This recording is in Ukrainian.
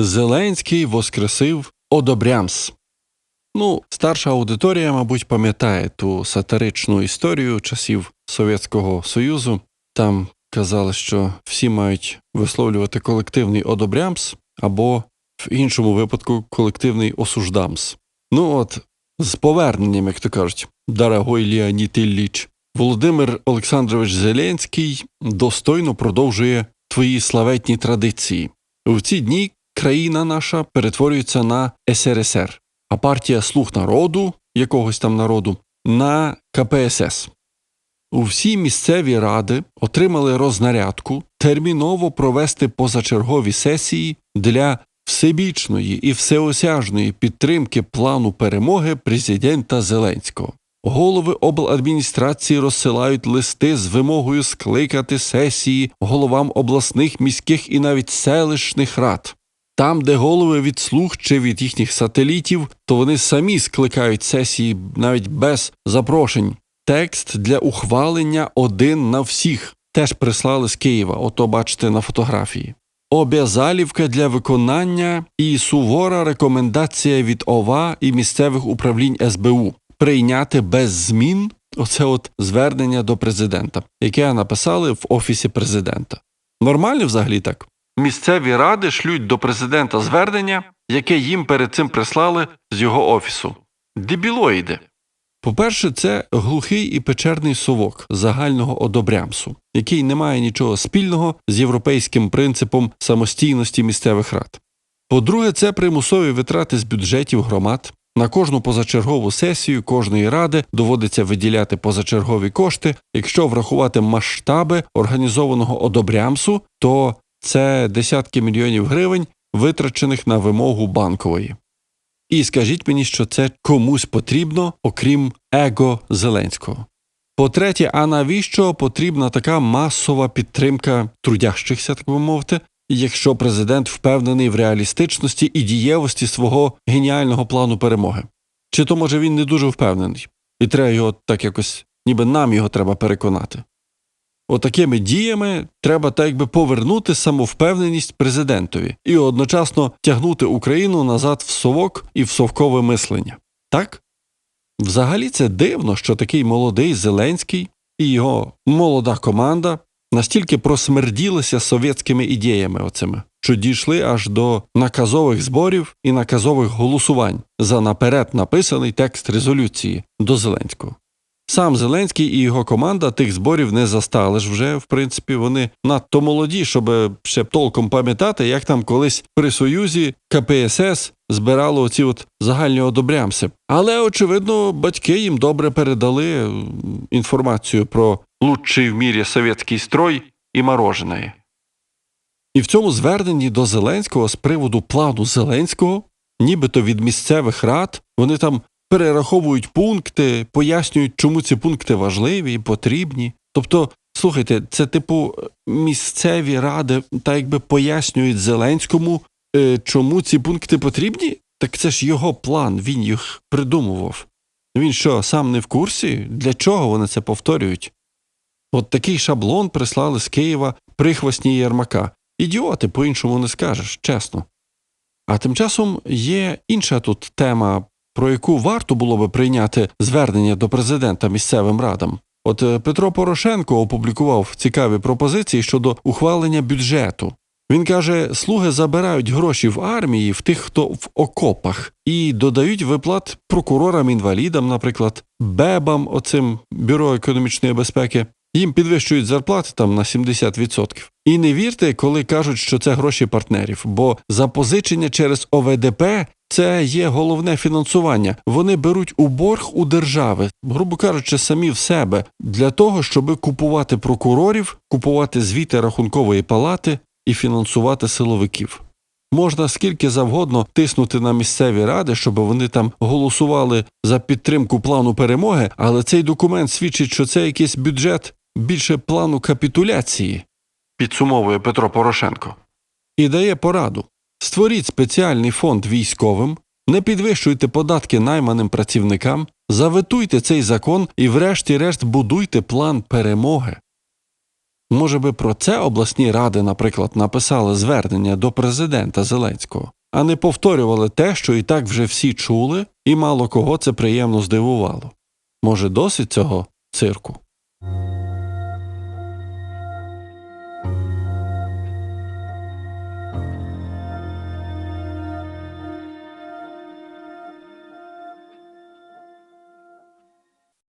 Зеленський воскресив Одобрямс. Ну, старша аудиторія, мабуть, пам'ятає ту сатиричну історію часів Совєтського Союзу. Там казали, що всі мають висловлювати колективний одобрямс або в іншому випадку колективний осуждамс. Ну от, з поверненням, як то кажуть, дорогой Леонід Ілліч, Володимир Олександрович Зеленський достойно продовжує твої славетні традиції. В ці дні країна наша перетворюється на СРСР, а партія Слуг народу, якогось там народу, на КПСС. Усі місцеві ради отримали рознарядку терміново провести позачергові сесії для всебічної і всеосяжної підтримки плану перемоги президента Зеленського. Голови обладміністрації розсилають листи з вимогою скликати сесії головам обласних, міських і навіть селищних рад. Там, де голови від слуг чи від їхніх сателітів, то вони самі скликають сесії навіть без запрошень. Текст для ухвалення один на всіх теж прислали з Києва, ото бачите на фотографії. Обязалівка для виконання і сувора рекомендація від ОВА і місцевих управлінь СБУ прийняти без змін оце от звернення до президента, яке написали в офісі президента. Нормально взагалі так? Місцеві ради шлють до президента звернення, яке їм перед цим прислали з його офісу. Дебілоїди. По-перше, це глухий і печерний совок загального одобрямсу, який не має нічого спільного з європейським принципом самостійності місцевих рад. По-друге, це примусові витрати з бюджетів громад. На кожну позачергову сесію кожної ради доводиться виділяти позачергові кошти. Якщо врахувати масштаби організованого одобрямсу, то це десятки мільйонів гривень, витрачених на вимогу банкової. І скажіть мені, що це комусь потрібно, окрім его Зеленського. По-третє, а навіщо потрібна така масова підтримка трудящихся, так би мовити, якщо президент впевнений в реалістичності і дієвості свого геніального плану перемоги? Чи то може він не дуже впевнений, і треба його так якось, ніби нам його треба переконати? Отакими діями треба так якби повернути самовпевненість президентові і одночасно тягнути Україну назад в совок і в совкове мислення. Так? Взагалі це дивно, що такий молодий Зеленський і його молода команда настільки просмерділися совєтськими ідеями оцими, що дійшли аж до наказових зборів і наказових голосувань за наперед написаний текст резолюції до Зеленського. Сам Зеленський і його команда тих зборів не застали ж вже, в принципі, вони надто молоді, щоб ще толком пам'ятати, як там колись при Союзі КПСС збирало оці от загальні одобрямси. Але, очевидно, батьки їм добре передали інформацію про лучший в мірі совєтський строй і морожене. І в цьому зверненні до Зеленського з приводу плану Зеленського, нібито від місцевих рад, вони там перераховують пункти, пояснюють, чому ці пункти важливі і потрібні. Тобто, слухайте, це типу місцеві ради так якби пояснюють Зеленському, е, чому ці пункти потрібні? Так це ж його план, він їх придумував. Він що, сам не в курсі? Для чого вони це повторюють? От такий шаблон прислали з Києва прихвостні Єрмака. Ідіоти, по-іншому не скажеш, чесно. А тим часом є інша тут тема про яку варто було би прийняти звернення до президента місцевим радам. От е, Петро Порошенко опублікував цікаві пропозиції щодо ухвалення бюджету. Він каже, слуги забирають гроші в армії в тих, хто в окопах, і додають виплат прокурорам інвалідам, наприклад, бебам, оцим бюро економічної безпеки. Їм підвищують зарплати там на 70%. І не вірте, коли кажуть, що це гроші партнерів, бо запозичення через ОВДП це є головне фінансування. Вони беруть у борг у держави, грубо кажучи, самі в себе для того, щоб купувати прокурорів, купувати звіти рахункової палати і фінансувати силовиків. Можна скільки завгодно тиснути на місцеві ради, щоб вони там голосували за підтримку плану перемоги, але цей документ свідчить, що це якийсь бюджет більше плану капітуляції, підсумовує Петро Порошенко, і дає пораду. Створіть спеціальний фонд військовим, не підвищуйте податки найманим працівникам, заветуйте цей закон і, врешті-решт, будуйте план перемоги. Може би про це обласні ради, наприклад, написали звернення до президента Зеленського, а не повторювали те, що і так вже всі чули, і мало кого це приємно здивувало. Може, досить цього цирку?